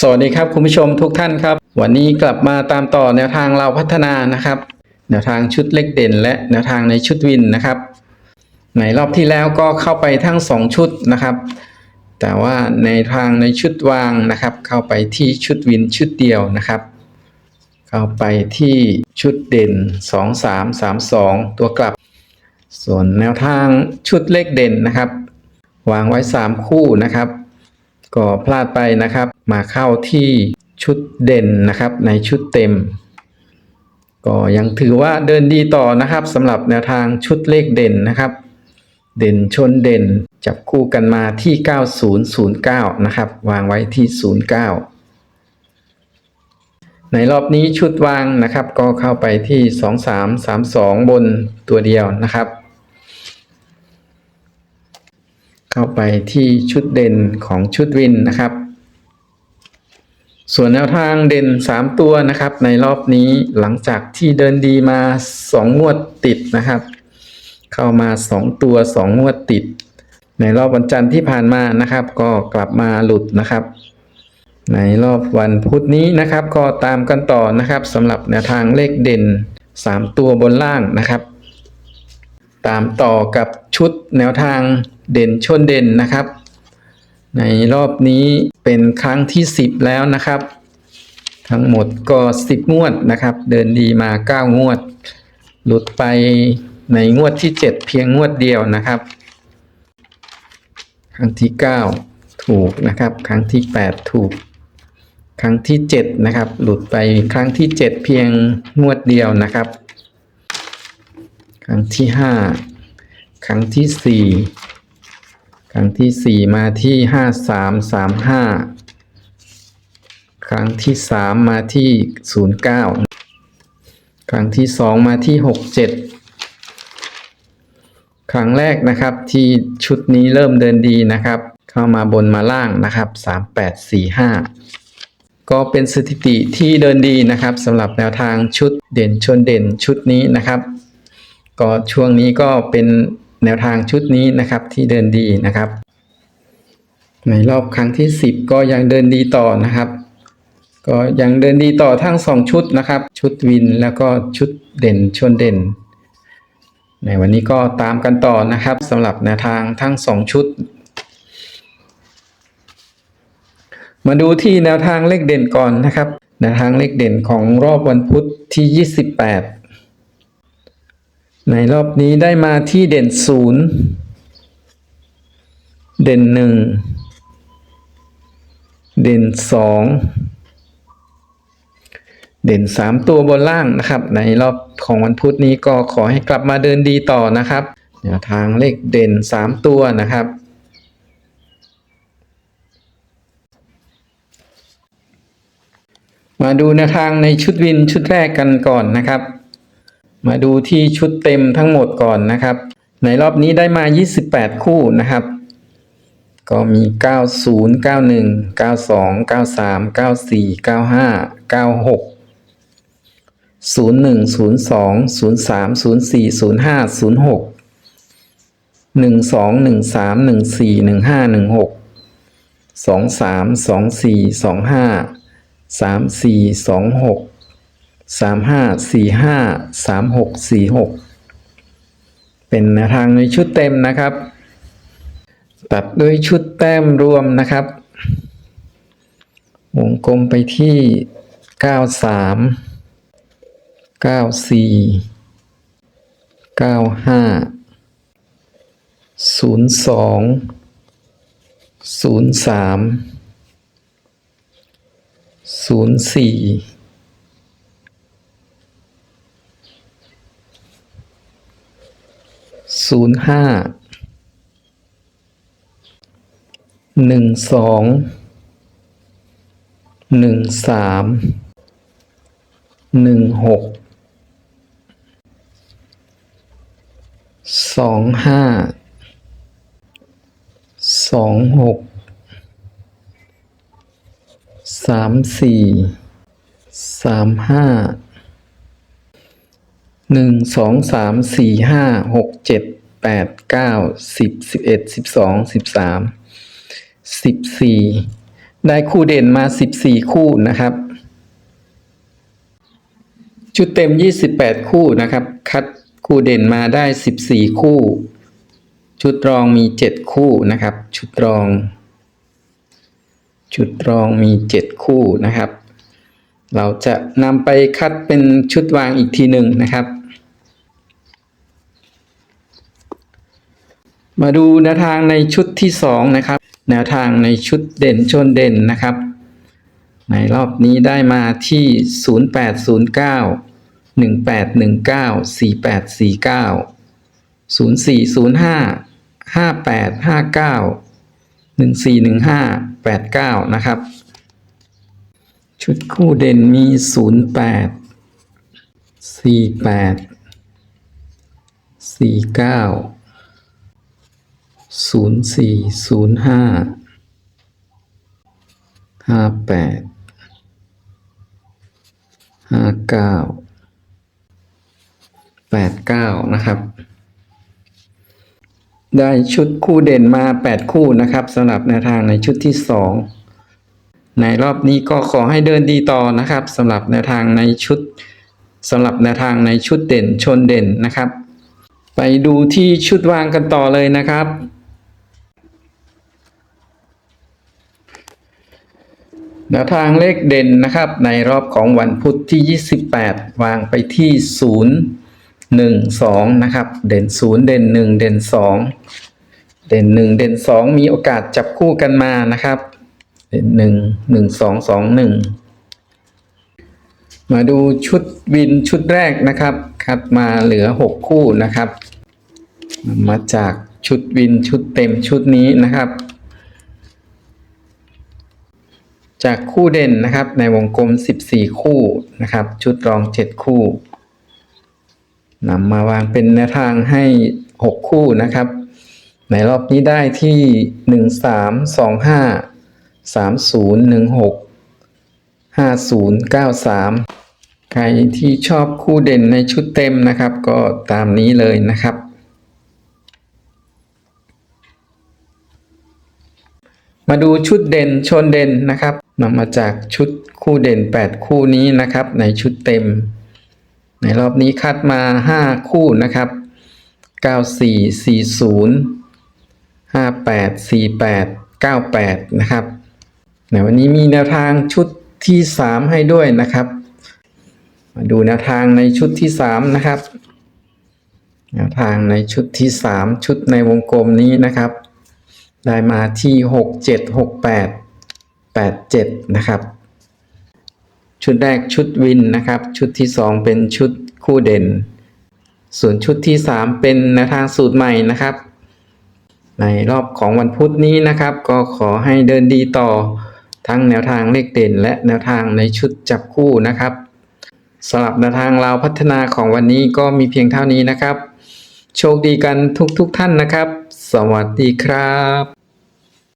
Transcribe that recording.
สวัสดีครับคุณผู้ชมทุกท่านครับ วันนี้กลับมาตามต่อแนวทางเราพัฒนานะครับ แนวทางชุดเล็กเด่น และแนวทางในชุดวินนะครับ ในรอบที่แล้วก็เข้าไปทั้ง 2 ชุดนะครับ แต่ว่าในทางในชุดวางนะครับ เข้าไปที่ชุดวินชุดเดียวนะครับ เข้าไปที่ชุดเด่น 2 3 3 2 ตัวกลับ ส่วนแนวทางชุดเลขเด่นนะครับ วางไว้ 3 คู่นะครับ ก็พลาดไปนะครับ มาเข้าที่ชุดเด่นนะครับในชุดเต็ม ก็ยังถือว่าเดินดีต่อนะครับสำหรับแนวทางชุดเลขเด่นนะครับ เด่นชนเด่นจับคู่กันมาที่ 9009 นะครับ วางไว้ที่ 09 ในรอบนี้ชุดวางนะครับ ก็เข้าไปที่ 2332 บนตัวเดียวนะครับ เข้าไปที่ชุดเด่นของชุดวินนะครับ ส่วนแนวทางเด่น 3 ตัวนะครับ ในรอบนี้หลังจากที่เดินดีมา 2 งวดติดนะครับ เข้ามา 2 ตัว 2 งวดติด ในรอบวันจันทร์ที่ผ่านมานะครับ ก็กลับมาหลุดนะครับในรอบวันพุธนี้นะครับ ก็ตามกันต่อนะครับสำหรับแนวทางเลขเด่น 3 ตัวบนล่างนะครับ ตามต่อกับชุดแนวทางเด่นชนเด่นนะครับ ในรอบนี้เป็นครั้งที่ 10 แล้วนะครับ ทั้งหมดก็ 10 งวดนะครับ เดินดีมา 9 งวด หลุดไปในงวดที่ 7 เพียงงวดเดียวนะครับ ครั้งที่ 9 ถูกนะครับ ครั้งที่ 8 ถูก ครั้งที่ 7 นะครับ หลุดไปครั้งที่ 7 เพียงงวดเดียวนะครับ ครั้งที่ห้าครั้งที่สี่ครั้งที่สี่มาที่ห้าสามสามห้าครั้งที่สามมาที่ศูนย์เก้าครั้งที่สองมาที่หกเจ็ดครั้งแรกนะครับที่ชุดนี้เริ่มเดินดีนะครับ เข้ามาบนมาล่างนะครับสามแปดสี่ห้าก็เป็นสถิติที่เดินดีนะครับสำหรับแนวทางชุดเด่นชนเด่นชุดนี้นะครับ ก็ช่วงนี้ก็เป็นแนวทางชุดนี้นะครับที่เดินดีนะครับ ในรอบครั้งที่ 10 ก็ยังเดินดีต่อนะครับ ก็ยังเดินดีต่อทั้ง 2 ชุดนะครับ ชุดวินแล้วก็ชุดเด่นชนเด่น ในวันนี้ก็ตามกันต่อนะครับสำหรับแนวทางทั้ง 2 ชุด มาดูที่แนวทางเลขเด่นก่อนนะครับแนวทางเลขเด่นของรอบวันพุธที่ 28 ในรอบนี้ได้มาที่เด่นศูนย์เด่นหนึ่งเด่นสองเด่นสามตัวบนล่างนะครับ ในรอบของวันพุธนี้ก็ขอให้กลับมาเดินดีต่อนะครับแนวทางเลขเด่นสามตัวนะครับ มาดูแนวทางในชุดวินชุดแรกกันก่อนนะครับ มาดูที่ชุดเต็มทั้งหมดก่อนนะครับ ในรอบนี้ได้มา 28 คู่นะครับ ก็มี 90 91 92 93 94 95 96 01 02 03 04 05 06 12 13 14 15 16 23 24 25 34 26 สามห้าสี่ห้าสามหกสี่หกเป็นแนวทางในชุดเต็มนะครับ ตัดด้วยชุดแต้มรวมนะครับ วงกลมไปที่เก้าสามเก้าสี่เก้าห้าศูนย์สองศูนย์สามศูนย์สี่ ศูนย์ห้าหนึ่งสองหนึ่งสามหนึ่งหกสองห้าสองหกสามสี่สามห้าหนึ่งสองสามสี่ห้าหกเจ็ด แปดเก้าสิบสิบเอ็ดสิบสองสิบสามสิบสี่ได้คู่เด่นมา14คู่นะครับ ชุดเต็ม28คู่นะครับ คัดคู่เด่นมาได้14คู่ ชุดรองมี7คู่นะครับ ชุดรอง ชุดรองมี7คู่นะครับ เราจะนำไปคัดเป็นชุดวางอีกทีหนึ่งนะครับ มาดูแนวทางในชุดที่สองนะครับ แนวทางในชุดเด่นชนเด่นนะครับ ในรอบนี้ได้มาที่ 0809 1819 4849 0405 5859 1415 89 นะครับ ชุดคู่เด่นมี 08 48 49 ศูนย์สี่ศูนย์ห้าห้าแปดห้าเก้าแปดเก้านะครับ ได้ชุดคู่เด่นมาแปดคู่นะครับสำหรับแนวทางในชุดที่สองในรอบนี้ก็ขอให้เดินดีต่อนะครับสำหรับแนวทางในชุดสำหรับแนวทางในชุดเด่นชนเด่นนะครับ ไปดูที่ชุดวางกันต่อเลยนะครับ แนวทางเลขเด่นนะครับ ในรอบของวันพุธที่ 28 วางไปที่ 0 1 2 นะครับ เด่น 0 เด่น 1 เด่น 2 เด่น 1 เด่น 2 มีโอกาสจับคู่กันมานะครับ เด่น 1 1 2 2 1 มาดูชุดวินชุดแรกนะครับ คัดมาเหลือ 6 คู่นะครับ มาจากชุดวินชุดเต็มชุดนี้นะครับ จากคู่เด่นนะครับในวงกลม 14 คู่นะครับ ชุดรอง 7 คู่นำมาวางเป็นแนวทางให้ 6 คู่นะครับ ในรอบนี้ได้ที่ 1 3 2 5 3 0 1 6 5 0 9 3 ใครที่ชอบคู่เด่นในชุดเต็มนะครับ ก็ตามนี้เลยนะครับมาดูชุดเด่นชนเด่นนะครับ นำมาจากชุดคู่เด่น 8 คู่นี้นะครับ ในชุดเต็ม ในรอบนี้คัดมา 5 คู่นะครับ 94 40 58 48 98 นะครับในวันนี้มีแนวทางชุดที่ 3 ให้ด้วยนะครับ มาดูแนวทางในชุดที่ 3 นะครับ แนวทางในชุดที่ 3 ชุดในวงกลมนี้นะครับ ได้มาที่ห กเจ็ดหกแปดเจ็ดนะครับ ชุดแรกชุดวินนะครับ ชุดที่สองเป็นชุดคู่เด่น ส่วนชุดที่สามเป็นแนวทางสูตรใหม่นะครับ ในรอบของวันพุธนี้นะครับ ก็ขอให้เดินดีต่อทั้งแนวทางเลขเด่น และแนวทางในชุดจับคู่นะครับสำหรับแนวทางเราพัฒนาของวันนี้ก็มีเพียงเท่านี้นะครับ โชคดีกันทุกๆทท่านนะครับ สวัสดีครับ